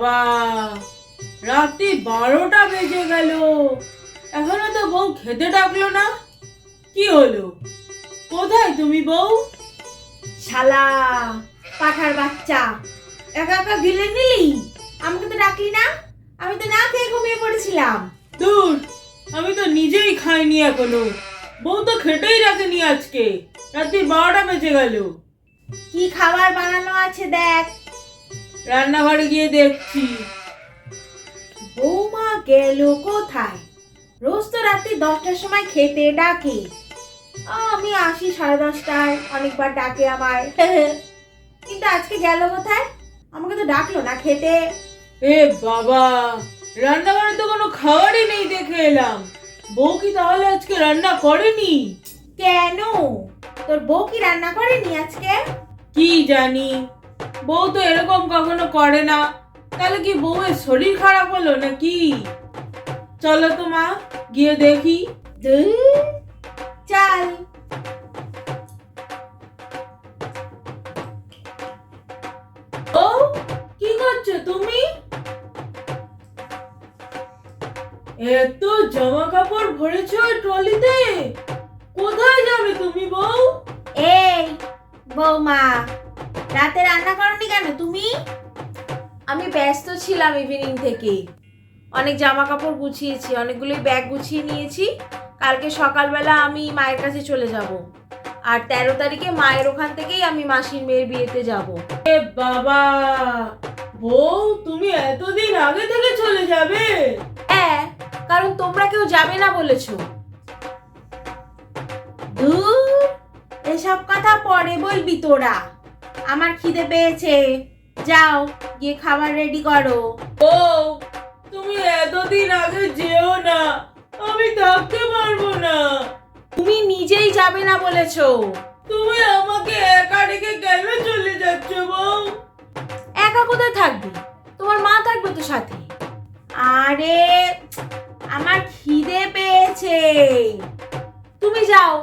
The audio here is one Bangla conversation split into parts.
বাবা। রাত্রি বারোটা বেজে গেল। এখনও তো বউ খেতে ডাকলো না। কি হলো? কোথায় তুমি বউ? শালা পাখার বাচ্চা। একা একা গিলে নিলি? আমাকে তো ডাকলি না। আমি তো না খেয়ে ঘুমিয়ে পড়েছিলাম। দূর আমি তো নিজেই খাইনি এখনও। বউ তো খেটেই রাখেনি আজকে। রাত্রি বারোটা বেজে গেল। কি খাবার বানানো আছে দেখ। রান্নাঘরে গিয়ে দেখছি। বৌমা গেল কোথায়? রোজ তো রাত্রি দশটার সময় খেতে ডাকে। আমি আসি সাড়ে দশটায় অনেকবার ডাকে আমায়। কিন্তু আজকে গেল কোথায়? আমাকে তো ডাকলো না খেতে। এ বাবা রান্নাঘরে তো কোনো খাবারই নেই দেখে এলাম। বউ কি তাহলে আজকে রান্না করেনি? কেন? তোর বউ কি রান্না করেনি আজকে? কি জানি। বউ তো এরকম কখনো করে না। তাহলে কি বউয়ের শরীর খারাপ হলো নাকি? চলো তো মা গিয়ে দেখি। চল। ও কি করছ তুমি? এত জামা কাপড় ভরেছো ট্রলিতে? কোথায় যাবে তুমি বউ? এই বৌমা রাতে রান্না করনি কেন তুমি? আমি ব্যস্ত ছিলাম ইভিনিং থেকে। অনেক জামা কাপড় গুছিয়েছি অনেকগুলোই ব্যাগ গুছিয়ে নিয়েছি। কালকে সকালবেলা আমি মায়ের কাছে চলে যাব। আর তেরো তারিখে মায়ের ওখান থেকেই আমি মাসির মেয়ের বিয়েতে যাব। এ বাবা! বউ তুমি এতদিন আগে থেকে চলে যাবে? হ্যাঁ কারণ তোমরা কেউ যাবে না বলেছ। এসব কথা পরে বলবি তোরা। আমার খিদে পেয়েছে। যাও গিয়ে খাবার রেডি করো। ও তুমি এতদিন আগে যেও না আমি থাকতে পারব না। তুমি নিজেই যাবে না বলেছ। তুমি আমাকে একা রেখে কেন চলে যাচ্ছ বউ? একা কোথায় থাকবি? তোমার মা থাকবে তো সাথে। আরে আমার খিদে পেয়েছে। তুমি যাও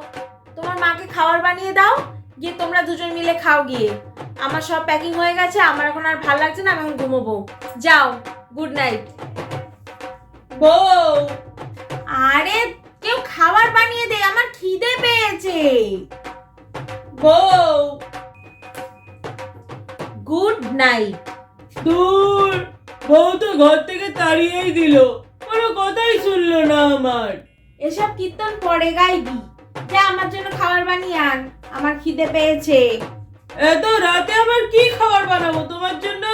তোমার মাকে খাবার বানিয়ে দাও গিয়ে তোমরা দুজন মিলে খাও গিয়ে। আমার সব প্যাকিং হয়ে গেছে আমার এখন আর ভালো লাগছে না আমি এখন ঘুমোবো। যাও গুড নাইট বউ আরে কেউ খাবার বানিয়ে দে আমার খিদে পেয়েছে। বউ গুড নাইট দূর বউ তো ঘর থেকে তাড়িয়েই দিল কোনো কথাই শুনলো না আমার। এসব কীর্তন পরে গাইবি। যা আমার জন্য খাবার বানিয়ে আন। আমার খিদে পেয়েছে। এত রাতে আবার কি খাবার বানাবো তোমার জন্য?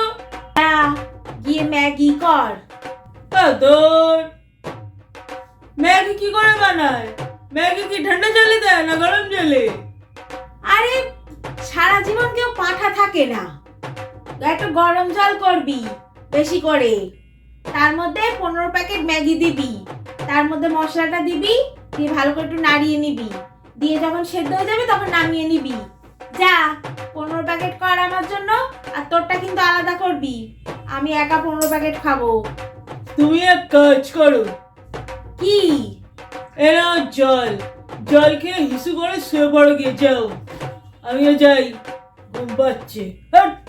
গিয়ে ম্যাগি কর। তোর ম্যাগি কি করে বানায়? ম্যাগি কি ঠান্ডা জলে দেয় না গরম জলে? আরে সারা জীবন কেউ পাঠা থাকে না। একটু গরম জল করবি বেশি করে। তার মধ্যে পনেরো প্যাকেট ম্যাগি দিবি। তার মধ্যে মশলাটা দিবি দিয়ে ভালো করে একটু নাড়িয়ে নিবি। দিয়ে যখন সেদ্ধ হয়ে যাবে তখন নামিয়ে নিবি। যা পনেরো প্যাকেট কর আমার জন্য আর তোরটা কিন্তু আলাদা করবি। আমি একা পনেরো প্যাকেট খাব। তুমি এক কাজ করো। কি? এরা জল। জল খেয়ে হিসু করে শুয়ে পড়ো গিয়ে যাও। আমিও যাই। ঘুম পাচ্ছে। হাট!